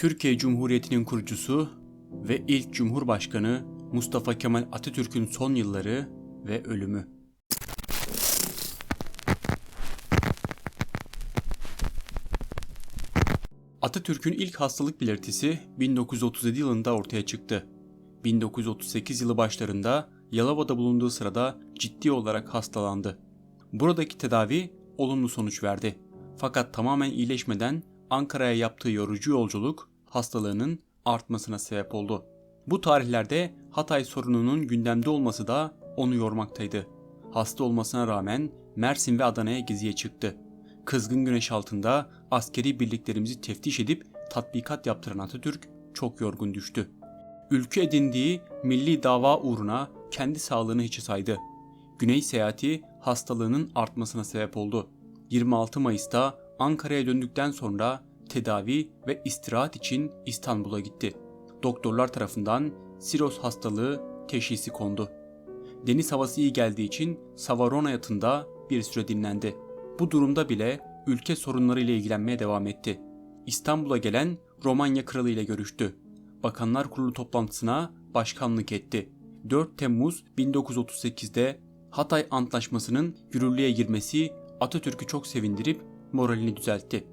Türkiye Cumhuriyeti'nin kurucusu ve ilk Cumhurbaşkanı Mustafa Kemal Atatürk'ün son yılları ve ölümü. Atatürk'ün ilk hastalık belirtisi 1937 yılında ortaya çıktı. 1938 yılı başlarında Yalova'da bulunduğu sırada ciddi olarak hastalandı. Buradaki tedavi olumlu sonuç verdi. Fakat tamamen iyileşmeden Ankara'ya yaptığı yorucu yolculuk hastalığının artmasına sebep oldu. Bu tarihlerde Hatay sorununun gündemde olması da onu yormaktaydı. Hasta olmasına rağmen Mersin ve Adana'ya geziye çıktı. Kızgın güneş altında askeri birliklerimizi teftiş edip tatbikat yaptıran Atatürk çok yorgun düştü. Ülke edindiği milli dava uğruna kendi sağlığını hiçe saydı. Güney seyahati hastalığının artmasına sebep oldu. 26 Mayıs'ta Ankara'ya döndükten sonra tedavi ve istirahat için İstanbul'a gitti. Doktorlar tarafından siroz hastalığı teşhisi kondu. Deniz havası iyi geldiği için Savarona yatında bir süre dinlendi. Bu durumda bile ülke sorunları ile ilgilenmeye devam etti. İstanbul'a gelen Romanya Kralı ile görüştü. Bakanlar Kurulu toplantısına başkanlık etti. 4 Temmuz 1938'de Hatay Antlaşması'nın yürürlüğe girmesi Atatürk'ü çok sevindirip moralini düzeltti.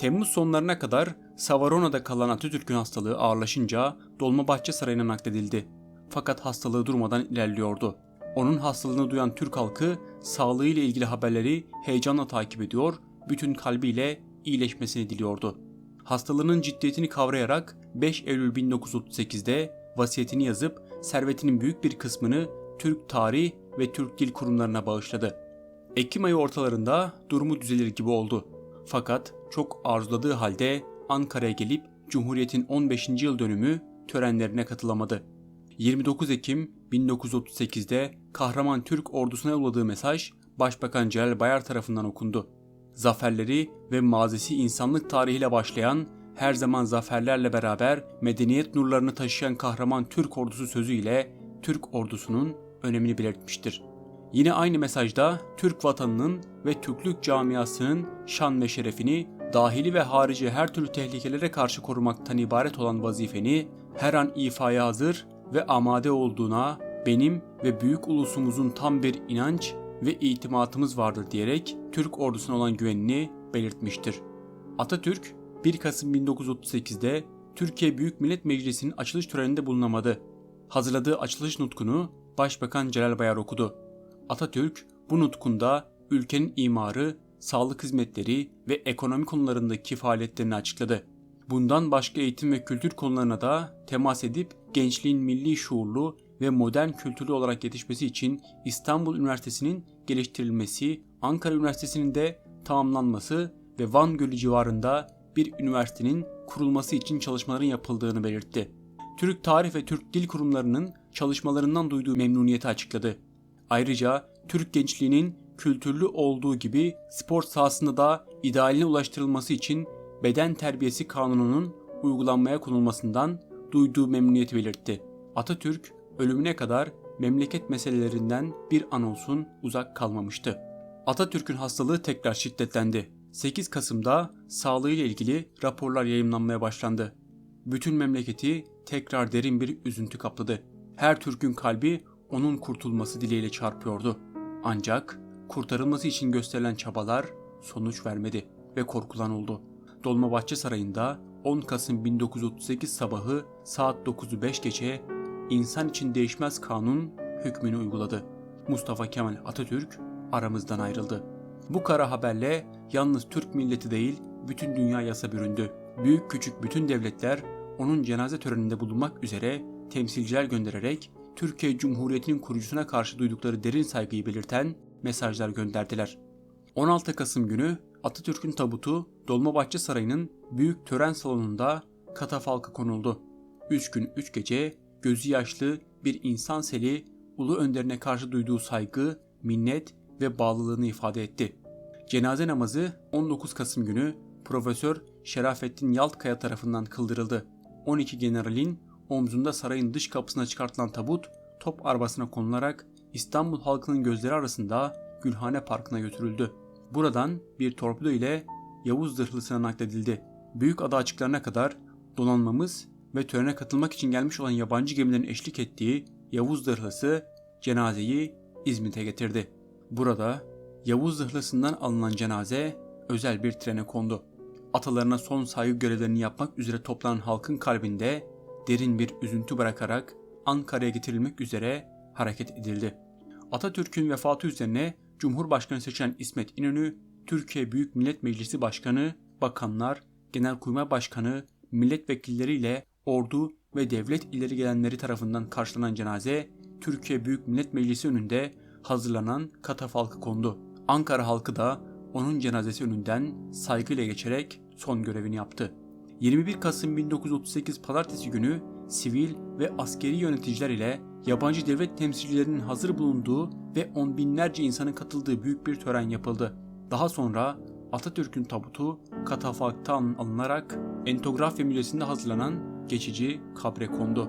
Temmuz sonlarına kadar Savarona'da kalan Atatürk'ün hastalığı ağırlaşınca Dolmabahçe Sarayı'na nakledildi. Fakat hastalığı durmadan ilerliyordu. Onun hastalığını duyan Türk halkı sağlığıyla ilgili haberleri heyecanla takip ediyor, bütün kalbiyle iyileşmesini diliyordu. Hastalığının ciddiyetini kavrayarak 5 Eylül 1938'de vasiyetini yazıp servetinin büyük bir kısmını Türk Tarih ve Türk Dil Kurumlarına bağışladı. Ekim ayı ortalarında durumu düzelir gibi oldu. Fakat çok arzuladığı halde Ankara'ya gelip Cumhuriyet'in 15. yıl dönümü törenlerine katılamadı. 29 Ekim 1938'de kahraman Türk ordusuna yolladığı mesaj Başbakan Celal Bayar tarafından okundu. Zaferleri ve mazisi insanlık tarihiyle başlayan, her zaman zaferlerle beraber medeniyet nurlarını taşıyan kahraman Türk ordusu sözüyle Türk ordusunun önemini belirtmiştir. Yine aynı mesajda Türk vatanının ve Türklük camiasının şan ve şerefini dahili ve harici her türlü tehlikelere karşı korumaktan ibaret olan vazifeni her an ifaya hazır ve amade olduğuna benim ve büyük ulusumuzun tam bir inanç ve itimatımız vardır diyerek Türk ordusuna olan güvenini belirtmiştir. Atatürk 1 Kasım 1938'de Türkiye Büyük Millet Meclisi'nin açılış töreninde bulunamadı. Hazırladığı açılış nutkunu Başbakan Celal Bayar okudu. Atatürk bu nutkunda ülkenin imarı, sağlık hizmetleri ve ekonomi konularındaki faaliyetlerini açıkladı. Bundan başka eğitim ve kültür konularına da temas edip gençliğin milli şuurlu ve modern kültürlü olarak yetişmesi için İstanbul Üniversitesi'nin geliştirilmesi, Ankara Üniversitesi'nin de tamamlanması ve Van Gölü civarında bir üniversitenin kurulması için çalışmaların yapıldığını belirtti. Türk Tarih ve Türk Dil Kurumlarının çalışmalarından duyduğu memnuniyeti açıkladı. Ayrıca Türk gençliğinin kültürlü olduğu gibi spor sahasında da idealine ulaştırılması için beden terbiyesi kanununun uygulanmaya konulmasından duyduğu memnuniyeti belirtti. Atatürk ölümüne kadar memleket meselelerinden bir an olsun uzak kalmamıştı. Atatürk'ün hastalığı tekrar şiddetlendi. 8 Kasım'da sağlığıyla ilgili raporlar yayımlanmaya başlandı. Bütün memleketi tekrar derin bir üzüntü kapladı. Her Türk'ün kalbi onun kurtulması dileğiyle çarpıyordu. Ancak kurtarılması için gösterilen çabalar sonuç vermedi ve korkulan oldu. Dolmabahçe Sarayı'nda 10 Kasım 1938 sabahı saat 9'u 5 geçe insan için değişmez kanun hükmünü uyguladı. Mustafa Kemal Atatürk aramızdan ayrıldı. Bu kara haberle yalnız Türk milleti değil bütün dünya yasa büründü. Büyük küçük bütün devletler onun cenaze töreninde bulunmak üzere temsilciler göndererek Türkiye Cumhuriyeti'nin kurucusuna karşı duydukları derin saygıyı belirten mesajlar gönderdiler. 16 Kasım günü Atatürk'ün tabutu Dolmabahçe Sarayı'nın büyük tören salonunda katafalka konuldu. Üç gün üç gece gözü yaşlı bir insan seli ulu önderine karşı duyduğu saygı, minnet ve bağlılığını ifade etti. Cenaze namazı 19 Kasım günü Profesör Şerafettin Yaltkaya tarafından kıldırıldı. 12 generalin omzunda sarayın dış kapısına çıkartılan tabut top arabasına konularak İstanbul halkının gözleri arasında Gülhane Parkı'na götürüldü. Buradan bir torpido ile Yavuz zırhlısına nakledildi. Büyük ada açıklarına kadar donanmamız ve törene katılmak için gelmiş olan yabancı gemilerin eşlik ettiği Yavuz Zırhlısı cenazeyi İzmit'e getirdi. Burada Yavuz Zırhlısı'ndan alınan cenaze özel bir trene kondu. Atalarına son saygı görevlerini yapmak üzere toplanan halkın kalbinde derin bir üzüntü bırakarak Ankara'ya getirilmek üzere hareket edildi. Atatürk'ün vefatı üzerine Cumhurbaşkanı seçilen İsmet İnönü, Türkiye Büyük Millet Meclisi Başkanı, bakanlar, Genelkurmay Başkanı, milletvekilleriyle ordu ve devlet ileri gelenleri tarafından karşılanan cenaze Türkiye Büyük Millet Meclisi önünde hazırlanan katafalkı kondu. Ankara halkı da onun cenazesi önünden saygıyla geçerek son görevini yaptı. 21 Kasım 1938 Pazartesi günü sivil ve askeri yöneticiler ile yabancı devlet temsilcilerinin hazır bulunduğu ve on binlerce insanın katıldığı büyük bir tören yapıldı. Daha sonra Atatürk'ün tabutu katafalktan alınarak Entografya Müzesi'nde hazırlanan geçici kabre kondu.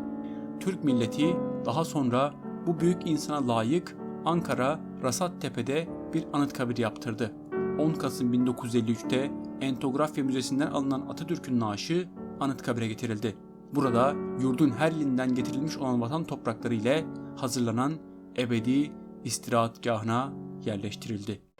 Türk milleti daha sonra bu büyük insana layık Ankara Rasattepe'de bir anıtkabir yaptırdı. 10 Kasım 1953'te Entografya Müzesi'nden alınan Atatürk'ün naaşı Anıtkabir'e getirildi. Burada yurdun her yerinden getirilmiş olan vatan toprakları ile hazırlanan ebedi istirahatgahına yerleştirildi.